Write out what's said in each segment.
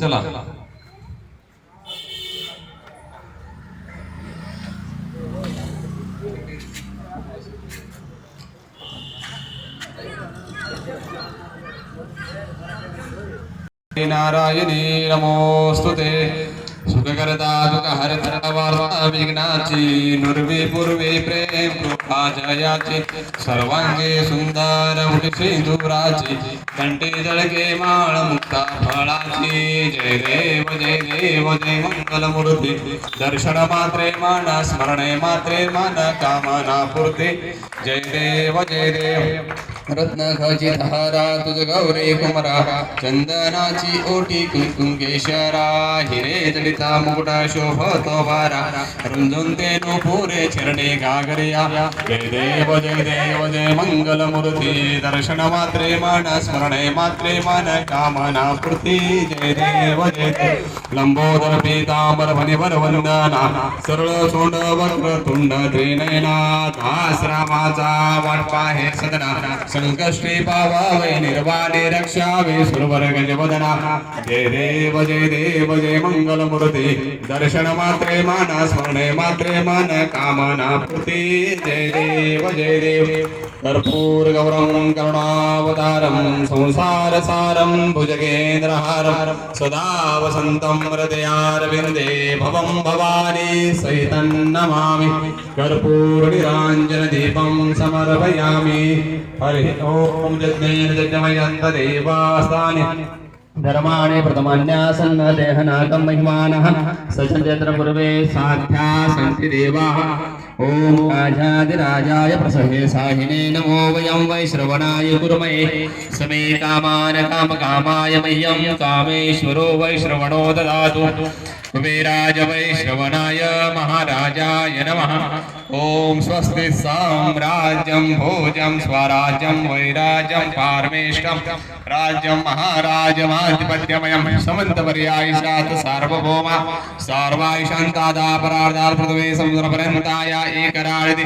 चला नारायणी नमोस्तु ते सुखकर्ता दुःखहरता विघ्नाची नुर्वी पूर्वी प्रेम कृपा जयाची सर्वांगे सुंदर मुठी सिंधुराची कंठी जळके माळ मुक्ता फळाची जय देव जय देव जय मंगल मूर्ती दर्शन मात्रे मान स्मरणे मात्रे मान कामना पूर्ती जय देव जय देव रत्न खचित तुझ गौरे कुमरा चंदनाची ओटी कुंकुम हिरे जडिता मुकुटा शोभतो वारा रुंजून ते पुरे चरणे गागरिया। जय देव जय देव जय मंगल मूर्ती दर्शन मात्रे मान स्मरणे मात्रे मान कामना पूर्ती जय देव जय देव। लंबोदर पीतांबर फणीवर वंदना सरळ सोंड वक्र तुंड त्रिनयना दास रामाचा वाटपा हे सदना संकष्टी पावावे निर्वाणे रक्षावे सुरवर गजवदना जय देव जय देव जय मंगल मूर्ती दर्शन मात्रे मान स्मरणे मात्रे मन कामना पूर्ती जय देव जय देव कर्पूर गौरं करुणावतारं संसार सारं भुजगेन्द्रहारं सदा वसन्तं हृदयारविन्दे भवं भवानी सहितं नमामि कर्पूरनिराञ्जनदीपं समर्पयामि हरिः ఓం యజ్ఞేన యజ్ఞమయంతదేవాసాని ధర్మాణి ప్రథమన్యాసన్న దేహనాకం మహిమానః సచంద్ర పూర్వే సాధ్యా సంతి దేవాః ఓం రాజాదిరాజాయ ప్రసహే సాహినే నమో వయం వై శ్రవణాయ గురుమయే సమే కామాన కామ కామాయ మహ్యం కామేశ్వరో వై శ్రవణో దదాతు कुबेराज वै श्रवणाय महाराजाय नमः। ॐ स्वस्ति साम्राज्यं भोजं स्वराज्यं वैराज्यं पारमेष्टं। राज्यं महाराजमाधिपत्यमयं। समन्तपर्यायिषात् सार्वभौम। सार्वायुषान्तादापरार्धात् पृथ्वी समुद्रपर्यन्ताय एकराळिति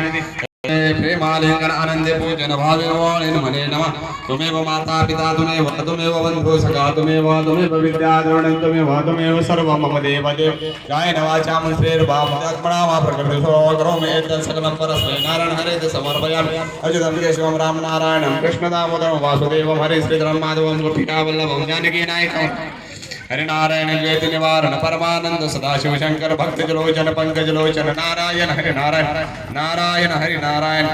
प्रेमालिंगन आनंदे पूजन भावे मने म्हणे नम। तुमेव माता पिता तुमेव तुमेव बंधु सखा तुमेव तुमेव विद्या द्रोणं तुमेव तुमेव सर्व मम देव देव गायन वाचा मंत्रेर भाव त्यात्मना वा प्रकृती सो करो मे तत् सकलं परस्मै नारायण हरे ते समर्पयामि अच्युतं केशवं राम नारायणं कृष्ण दामोदरं वासुदेवं हरे श्रीधरं माधवं गोपिका वल्लभं जानकी नायकं हरिनारायण द्वैत निवारण परमानंद सदाशिव शंकर भक्त जलोचन पंकज लोचन नारायण हरि नारायण नारायण हरि नारायण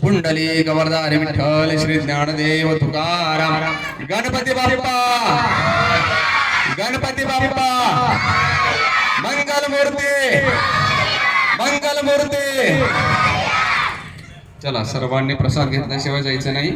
कुंडली गवर्धारी विठ्ठल श्री ज्ञानदेव तुकाराम। गणपती बाप्पा! गणपती बाप्पा! मंगल मूर्ती मंगल मूर्ती चला सर्वांनी प्रसाद घेतल्याशिवाय जायचं नाही.